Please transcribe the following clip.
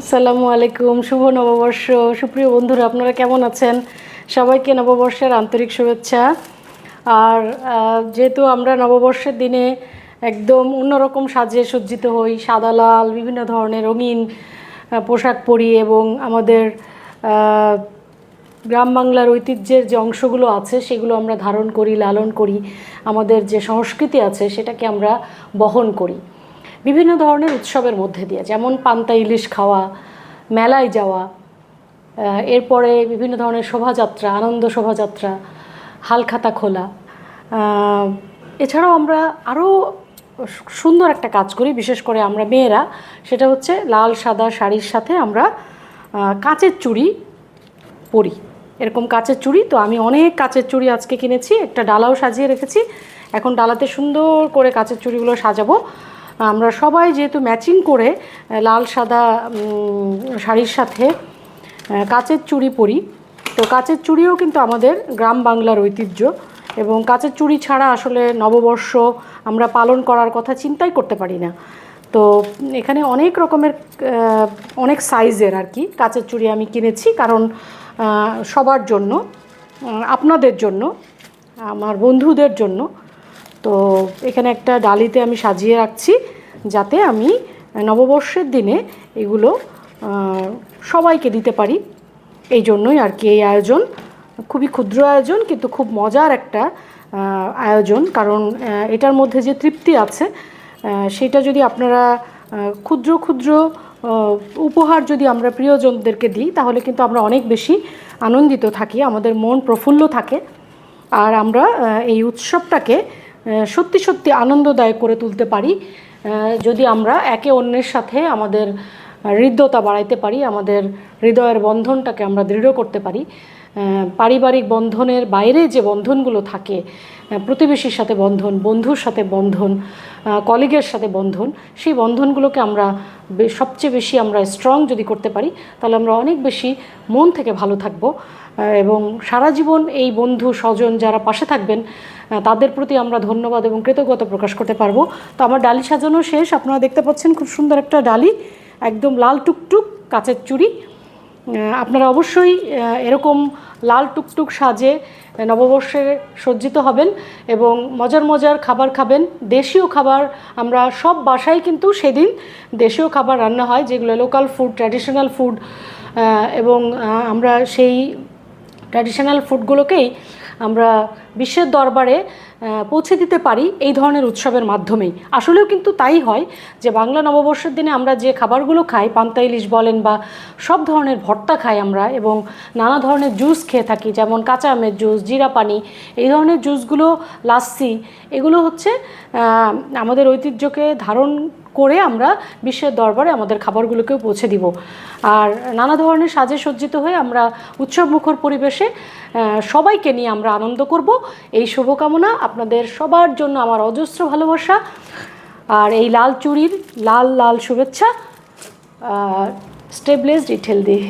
আসসালামু আলাইকুম, শুভ নববর্ষ। সুপ্রিয় বন্ধুরা, আপনারা কেমন আছেন? সবাইকে নববর্ষের আন্তরিক শুভেচ্ছা। আর যেহেতু আমরা নববর্ষের দিনে একদম অন্যরকম সাজে সজ্জিত হই, সাদা লাল, বিভিন্ন ধরনের রঙিন পোশাক পরি এবং আমাদের গ্রাম বাংলার ঐতিহ্যের যে অংশগুলো আছে, সেগুলো আমরা ধারণ করি, লালন করি, আমাদের যে সংস্কৃতি আছে, সেটাকে আমরা বহন করি। বিভিন্ন ধরনের উৎসবের মধ্যে দিয়ে, যেমন পান্তা ইলিশ খাওয়া, মেলায় যাওয়া এরপরে বিভিন্ন ধরনের শোভাযাত্রা, আনন্দ শোভাযাত্রা, হালখাতা খোলা। এছাড়াও আমরা আরও সুন্দর একটা কাজ করি, বিশেষ করে আমরা মেয়েরা, সেটা হচ্ছে লাল, সাদা শাড়ির সাথে আমরা কাঁচের চুড়ি পরি। এরকম কাচের চুড়ি, তো আমি অনেক কাঁচের চুড়ি আজকে কিনেছি, একটা ডালাও সাজিয়ে রেখেছি। এখন ডালাতে সুন্দর করে কাচের চুড়িগুলো সাজাবো। আমরা সবাই যেহেতু ম্যাচিং করে লাল, সাদা শাড়ির সাথে কাচের চুড়ি পরি। তো কাচের চুড়িও কিন্তু আমাদের গ্রাম বাংলার ঐতিহ্য এবং কাচের চুড়ি ছাড়া আসলে নববর্ষ আমরা পালন করার কথা চিন্তাই করতে পারি না। তো এখানে অনেক রকমের অনেক সাইজের আর কি কাচের চুড়ি আমি কিনেছি কারণ সবার জন্য আপনাদের জন্য, আমার বন্ধুদের জন্য। তো এখানে একটা ডালিতে আমি সাজিয়ে রাখছি যাতে আমি নববর্ষের দিনে এগুলো সবাইকে দিতে পারি। এই জন্যই আর কি এই আয়োজন। খুবই ক্ষুদ্র আয়োজন কিন্তু খুব মজার একটা আয়োজন। কারণ এটার মধ্যে যে তৃপ্তি আছে সেটা যদি আপনারা ক্ষুদ্র ক্ষুদ্র উপহার যদি আমরা প্রিয়জনদেরকে দিই, তাহলে কিন্তু আমরা অনেক বেশি আনন্দিত থাকি। আমাদের মন প্রফুল্ল থাকে। আর আমরা এই উৎসবটাকে সত্যি সত্যি আনন্দদায়ক করে তুলতে পারি। যদি আমরা একে অন্যের সাথে আমাদের হৃদ্যতা বাড়াইতে পারি, আমাদের হৃদয়ের বন্ধনটাকে আমরা দৃঢ় করতে পারি পারিবারিক বন্ধনের বাইরে যে বন্ধনগুলো থাকে প্রতিবেশীর সাথে বন্ধন, বন্ধুর সাথে বন্ধন কলিগের সাথে বন্ধন, সেই বন্ধনগুলোকে আমরা সবচেয়ে বেশি আমরা স্ট্রং যদি করতে পারি, তাহলে আমরা অনেক বেশি মন থেকে ভালো থাকব। এবং সারা জীবন এই বন্ধু, স্বজন যারা পাশে থাকবেন তাদের প্রতি আমরা ধন্যবাদ এবং কৃতজ্ঞতা প্রকাশ করতে পারব। তো আমার ডালি সাজানো শেষ। আপনারা দেখতে পাচ্ছেন খুব সুন্দর একটা ডালি, একদম লাল টুকটুক কাঁচের চুড়ি আপনারা অবশ্যই এরকম লাল টুকটুক সাজে নববর্ষে সজ্জিত হবেন এবং মজার মজার খাবার খাবেন। দেশীয় খাবার আমরা সব বাসায় কিন্তু সেদিন দেশীয় খাবার রান্না হয়, যেগুলো লোকাল ফুড ট্র্যাডিশনাল ফুড এবং আমরা সেই ট্র্যাডিশনাল ফুডগুলোকেই আমরা বিশ্বের দরবারে পৌঁছে দিতে পারি এই ধরনের উৎসবের মাধ্যমেই। আসলেও কিন্তু তাই হয় যে বাংলা নববর্ষের দিনে আমরা যে খাবারগুলো খাই, পান্তা ইলিশ বলেন বা সব ধরনের ভর্তা খাই আমরা এবং নানা ধরনের জুস খেয়ে থাকি, যেমন কাঁচা আমের জুস জিরা পানি, এই ধরনের জুসগুলো লাস্সি এগুলো হচ্ছে আমাদের ঐতিহ্যকে ধারণ করে আমরা বিশ্বের দরবারে আমাদের খাবারগুলোকেও পৌঁছে দিব। আর নানা ধরনের সাজে সজ্জিত হয়ে আমরা উৎসব মুখর পরিবেশে সবাইকে নিয়ে আমরা আনন্দ করব। এই শুভকামনা আপনাদের সবার জন্য আমার অজস্র ভালোবাসা। আর এই লাল চুরির লাল লাল শুভেচ্ছা স্টেবলেস ডিটেল দিয়ে।